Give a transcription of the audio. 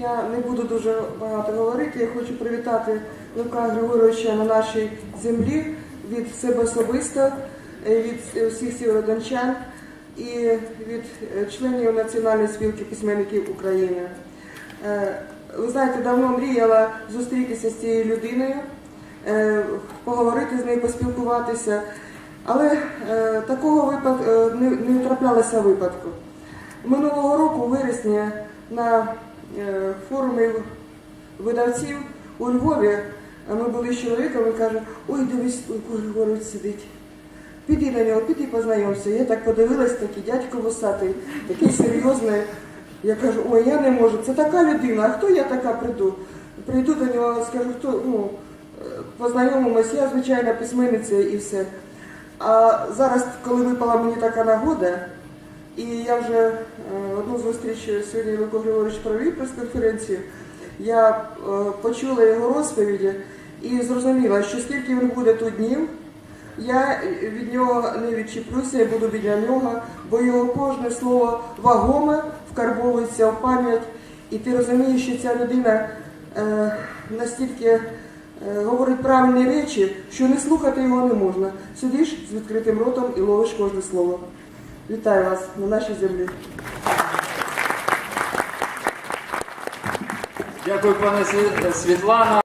Я не буду дуже багато говорити. Я хочу привітати Лука Григоровича на нашій землі від себе особисто, е, від всіх сєвєродончан і від е, членів Національної спілки письменників України. Е, Ви знаєте, давно мріяла зустрітися з цією людиною, поговорити з нею, поспілкуватися, але такого випад... не, не траплялося випадку. Минулого року, у вересні, на е, форумі видавців у Львові е, ми були з чоловіком і каже, ой, дивись, Луко Григорович сидить. Піди на нього, піди познайомся. Я так подивилась, такий дядько вусатий, такий серйозний. Я кажу, ой, я не можу, це така людина, а хто я така прийду? Прийду до нього, скажу, хто, ну, е, познайомимось, я звичайна письменниця і все. А зараз, коли випала мені така нагода, і я вже е, одну зустріч сьогодні Луко Григорович провів прес-конференцію, я е, почула його розповіді і зрозуміла, що скільки він буде тут днів, я від нього не відчіплюся, я буду біля нього, бо його кожне слово вагоме вкарбовується в пам'ять, і ти розумієш, що ця людина е, настільки е, говорить правильні речі, що не слухати його не можна. Сидиш з відкритим ротом і ловиш кожне слово. Вітаю вас на нашій землі. Дякую, пане Світлана.